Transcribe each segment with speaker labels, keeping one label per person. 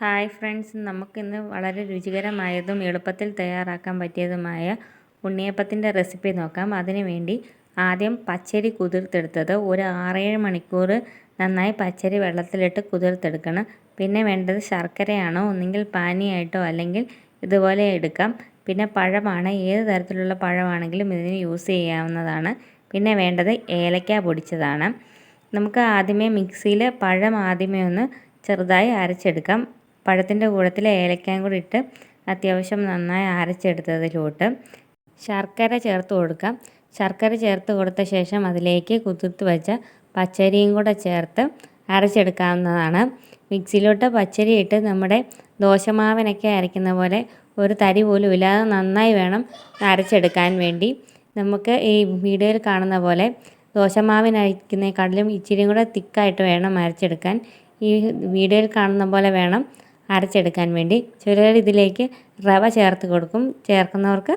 Speaker 1: Hi friends. നമുക്കിന്ന് വളരെ രുചികരമായതും എളുപ്പത്തിൽ തയ്യാറാക്കാൻ പറ്റിയതുമായ ഉണ്ണിയപ്പത്തിന്റെ റെസിപ്പി നോക്കാം. അതിനുവേണ്ടി ആദ്യം പച്ചരി കുതിർത്തെടുത്തത് ഒരു ആറേഴ് മണിക്കൂർ നന്നായി പച്ചരി വെള്ളത്തിലിട്ട് കുതിർത്തെടുക്കണം. പിന്നെ വേണ്ടത് ശർക്കരയാണോ? ഒന്നെങ്കിൽ പാനിയായിട്ടോ അല്ലെങ്കിൽ ഇതുപോലെ എടുക്കാം. പിന്നെ പഴമാണ്. ഏത് തരത്തിലുള്ള പഴമാണെങ്കിലും ഇതിന് യൂസ് ചെയ്യാവുന്നതാണ്. പിന്നെ വേണ്ടത് ഏലക്ക പൊടിച്ചതാണ്. നമുക്ക് ആദ്യമേ മിക്സിയിൽ പഴം ആദ്യമേ ഒന്ന് ചെറുതായി അരച്ചെടുക്കാം. പഴത്തിന്റെ കൂടത്തിൽ ഏലക്കയും കൂടി ഇട്ട് അത്യാവശ്യം നന്നായി അരച്ചെടുത്തതിലോട്ട് ശർക്കര ചേർത്ത് കൊടുക്കാം. ശർക്കര ചേർത്ത് കൊടുത്ത ശേഷം അതിലേക്ക് കുതിർത്ത് വെച്ച പച്ചരിയും കൂടെ ചേർത്ത് അരച്ചെടുക്കാവുന്നതാണ്. മിക്സിയിലോട്ട് പച്ചരി ഇട്ട് നമ്മുടെ ദോശമാവിനൊക്കെ അരയ്ക്കുന്ന പോലെ ഒരു തരി പോലും ഇല്ലാതെ നന്നായി വേണം അരച്ചെടുക്കാൻ വേണ്ടി. നമുക്ക് ഈ വീഡിയോയിൽ കാണുന്ന പോലെ ദോശമാവിനരയ്ക്കുന്നതിനെക്കാട്ടിലും ഇച്ചിരിയും കൂടെ തിക്കായിട്ട് വേണം അരച്ചെടുക്കാൻ. ഈ വീഡിയോയിൽ കാണുന്ന പോലെ വേണം അരച്ചെടുക്കാൻ വേണ്ടി ചിലർ ഇതിലേക്ക് റവ ചേർത്ത് കൊടുക്കും. ചേർക്കുന്നവർക്ക്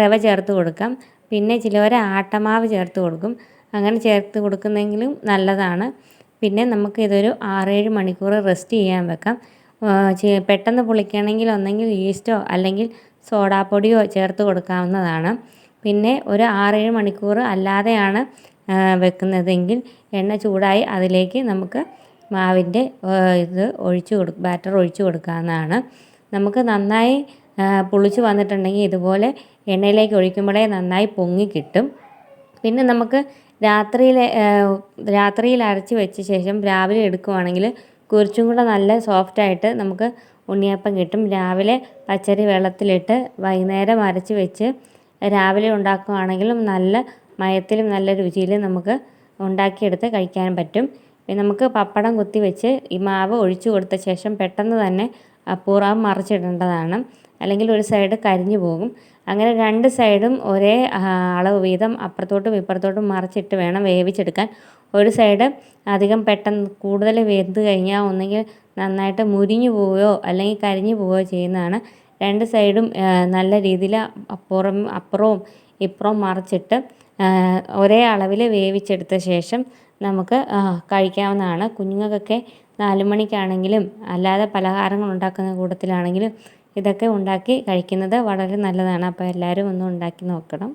Speaker 1: റവ ചേർത്ത് കൊടുക്കാം. പിന്നെ ചിലവർ ആട്ടമാവ് ചേർത്ത് കൊടുക്കും. അങ്ങനെ ചേർത്ത് കൊടുക്കുന്നെങ്കിലും നല്ലതാണ്. പിന്നെ നമുക്ക് ഇതൊരു ആറേഴ് മണിക്കൂർ റെസ്റ്റ് ചെയ്യാൻ വെക്കാം. പെട്ടെന്ന് പുളിക്കണമെങ്കിൽ ഒന്നെങ്കിൽ ഈസ്റ്റോ അല്ലെങ്കിൽ സോഡാപ്പൊടിയോ ചേർത്ത് കൊടുക്കാവുന്നതാണ്. പിന്നെ ഒരു ആറേഴ് മണിക്കൂർ അല്ലാതെയാണ് വെക്കുന്നതെങ്കിൽ എണ്ണ ചൂടായി അതിലേക്ക് നമുക്ക് മാവിന്റെ ഇത് ഒഴിച്ച് കൊടു ബാറ്റർ ഒഴിച്ച് കൊടുക്കാവുന്നതാണ്. നമുക്ക് നന്നായി പുളിച്ച് വന്നിട്ടുണ്ടെങ്കിൽ ഇതുപോലെ എണ്ണയിലേക്ക് ഒഴിക്കുമ്പോഴേ നന്നായി പൊങ്ങി കിട്ടും. പിന്നെ നമുക്ക് രാത്രിയിൽ രാത്രിയിൽ അരച്ച് വെച്ച ശേഷം രാവിലെ എടുക്കുവാണെങ്കിൽ കുറച്ചും കൂടെ നല്ല സോഫ്റ്റായിട്ട് നമുക്ക് ഉണ്ണിയപ്പം കിട്ടും. രാവിലെ പച്ചരി വെള്ളത്തിലിട്ട് വൈകുന്നേരം അരച്ച് വെച്ച് രാവിലെ ഉണ്ടാക്കുവാണെങ്കിലും നല്ല മയത്തിലും നല്ല രുചിയിലും നമുക്ക് ഉണ്ടാക്കിയെടുത്ത് കഴിക്കാൻ പറ്റും. നമുക്ക് പപ്പടം കുത്തി വെച്ച് ഈ മാവ് ഒഴിച്ചു കൊടുത്ത ശേഷം പെട്ടെന്ന് തന്നെ പൂറാവ് മറിച്ചിടേണ്ടതാണ്. അല്ലെങ്കിൽ ഒരു സൈഡ് കരിഞ്ഞു പോകും. അങ്ങനെ രണ്ട് സൈഡും ഒരേ അളവ് വീതം അപ്പുറത്തോട്ടും ഇപ്പുറത്തോട്ടും മറിച്ചിട്ട് വേണം വേവിച്ചെടുക്കാൻ. ഒരു സൈഡ് അധികം പെട്ടെന്ന് കൂടുതൽ വെന്ത് കഴിഞ്ഞാൽ ഒന്നെങ്കിൽ നന്നായിട്ട് മുരിഞ്ഞു പോവുകയോ അല്ലെങ്കിൽ കരിഞ്ഞു പോവുകയോ ചെയ്യുന്നതാണ്. രണ്ട് സൈഡും നല്ല രീതിയിൽ അപ്പുറം അപ്പുറവും ഇപ്പുറവും മറിച്ചിട്ട് ഒരേ അളവിൽ വേവിച്ചെടുത്ത ശേഷം നമുക്ക് കഴിക്കാവുന്നതാണ്. കുഞ്ഞുങ്ങൾക്കൊക്കെ നാല് മണിക്കാണെങ്കിലും അല്ലാതെ പലഹാരങ്ങൾ ഉണ്ടാക്കുന്ന കൂട്ടത്തിലാണെങ്കിലും ഇതൊക്കെ ഉണ്ടാക്കി കഴിക്കുന്നത് വളരെ നല്ലതാണ്. അപ്പോൾ എല്ലാവരും ഒന്ന് ഉണ്ടാക്കി നോക്കണം.